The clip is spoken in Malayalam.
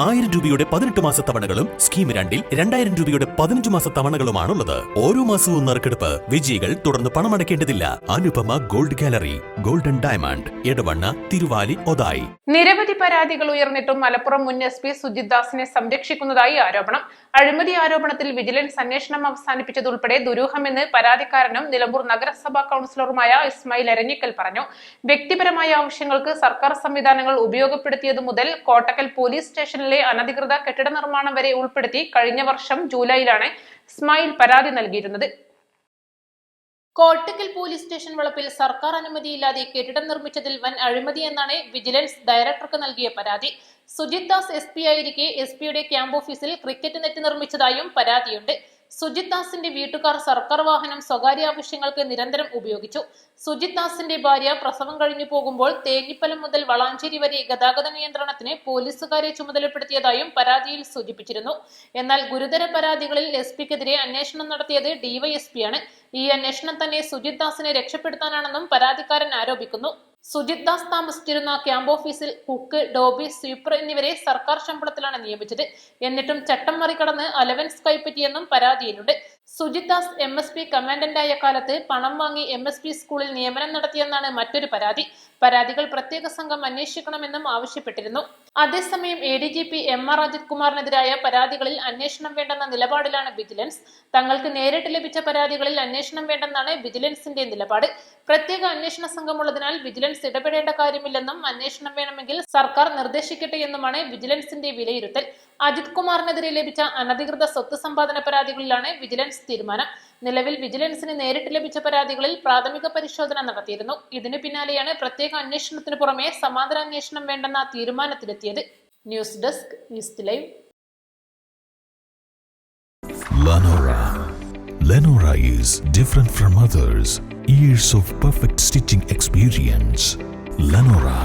ആയിരം രൂപയുടെ പതിനെട്ട് മാസ തവണകളും സ്കീം രണ്ടിൽ രണ്ടായിരം രൂപയുടെ പതിനഞ്ച് മാസ തവണകളുമാണുള്ളത്. ഓരോ മാസവും നറുക്കെടുപ്പ് വിജയികൾ തുടർന്ന് പണമടയ്ക്കേണ്ടതില്ല. Anupama gold gallery golden diamond Edavanna Thiruvali Othayi. നിരവധി പരാതികൾ ഉയർന്നിട്ടും മലപ്പുറം മുൻ എസ് പി സുജിത് ദാസിനെ സംരക്ഷിക്കുന്നതായി ആരോപണം. അഴിമതി ആരോപണത്തിൽ വിജിലൻസ് അന്വേഷണം അവസാനിപ്പിച്ചതുൾപ്പെടെ ദുരൂഹമെന്ന് പരാതിക്കാരനും നിലമ്പൂർ നഗരസഭാ കൌൺസിലറുമായ ഇസ്മായിൽ അരഞ്ഞിക്കൽ പറഞ്ഞു. വ്യക്തിപരമായ ആവശ്യങ്ങൾക്ക് സർക്കാർ സംവിധാനങ്ങൾ ഉപയോഗപ്പെടുത്തിയതു മുതൽ കോട്ടക്കൽ പോലീസ് സ്റ്റേഷനിലെ അനധികൃത കെട്ടിട നിർമ്മാണം വരെ ഉൾപ്പെടുത്തി കഴിഞ്ഞ വർഷം ജൂലൈയിലാണ് ഇസ്മായിൽ പരാതി നൽകിയിരുന്നത്. കോട്ടക്കൽ പോലീസ് സ്റ്റേഷൻ വളപ്പിൽ സർക്കാർ അനുമതിയില്ലാതെ കെട്ടിടം നിർമ്മിച്ചതിൽ വൻ അഴിമതി എന്നാണ് വിജിലൻസ് ഡയറക്ടർക്ക് നൽകിയ പരാതി. സുജിത് ദാസ് എസ് പി ആയിരിക്കെ എസ് പിയുടെ ക്യാമ്പ് ഓഫീസിൽ ക്രിക്കറ്റ് നെറ്റ് നിർമ്മിച്ചതായും പരാതിയുണ്ട്. സുജിത് ദാസിന്റെ വീട്ടുകാർ സർക്കാർ വാഹനം സ്വകാര്യ ആവശ്യങ്ങൾക്ക് നിരന്തരം ഉപയോഗിച്ചു. സുജിത് ദാസിന്റെ ഭാര്യ പ്രസവം കഴിഞ്ഞു പോകുമ്പോൾ തേഞ്ഞിപ്പലം മുതൽ വളാഞ്ചേരി വരെ ഗതാഗത നിയന്ത്രണത്തിന് പോലീസുകാരെ ചുമതലപ്പെടുത്തിയതായും പരാതിയിൽ സൂചിപ്പിച്ചിരുന്നു. എന്നാൽ ഗുരുതര പരാതികളിൽ എസ് പിക്കെതിരെ അന്വേഷണം നടത്തിയത് ഡിവൈഎസ്പിയാണ് ഈ അന്വേഷണം തന്നെ സുജിത് ദാസിനെ രക്ഷപ്പെടുത്താനാണെന്നും പരാതിക്കാരൻ ആരോപിക്കുന്നു. സുജിത് ദാസ് താമസിച്ചിരുന്ന ക്യാമ്പ് ഓഫീസിൽ കുക്ക് ഡോബി സ്വീപ്പർ എന്നിവരെ സർക്കാർ ശമ്പളത്തിലാണ് നിയമിച്ചത്. എന്നിട്ടും ചട്ടം മറികടന്ന് അലവൻസ് കൈപ്പറ്റിയെന്നും പരാതിയിലുണ്ട് Sujith Das M S P കമാൻഡന്റായ കാലത്ത് പണം വാങ്ങി എം എസ് പി സ്കൂളിൽ നിയമനം നടത്തിയെന്നാണ് മറ്റൊരു പരാതി. പരാതികൾ പ്രത്യേക സംഘം അന്വേഷിക്കണമെന്നും ആവശ്യപ്പെട്ടിരുന്നു. അതേസമയം A D G P M R Ajith കുമാറിനെതിരായ പരാതികളിൽ അന്വേഷണം വേണ്ടെന്ന നിലപാടിലാണ് വിജിലൻസ്. തങ്ങൾക്ക് നേരിട്ട് ലഭിച്ച പരാതികളിൽ അന്വേഷണം വേണ്ടെന്നാണ് വിജിലൻസിന്റെ നിലപാട്. പ്രത്യേക അന്വേഷണ സംഘമുള്ളതിനാൽ വിജിലൻസ് ഇടപെടേണ്ട കാര്യമില്ലെന്നും അന്വേഷണം വേണമെങ്കിൽ സർക്കാർ നിർദ്ദേശിക്കട്ടെ എന്നുമാണ് വിജിലൻസിന്റെ വിലയിരുത്തൽ. അജിത് കുമാറിനെതിരെ ലഭിച്ച അനധികൃത സ്വത്ത് സമ്പാദന പരാതികളിലാണ് വിജിലൻസ് തീരുമാനം നിലവിൽ വിജിലൻസിന് നേരിട്ട് ലഭിച്ച പരാതികളിൽ പ്രാഥമിക പരിശോധന നടത്തിയിരുന്നു ഇതിനു പിന്നാലെയാണ് പ്രത്യേക അന്വേഷണത്തിന് പുറമെ സമാന്തര അന്വേഷണം വേണ്ടെന്ന തീരുമാനത്തിലെത്തിയത് news desk news live Lenora. Is different from others. Years of perfect stitching experience. Lenora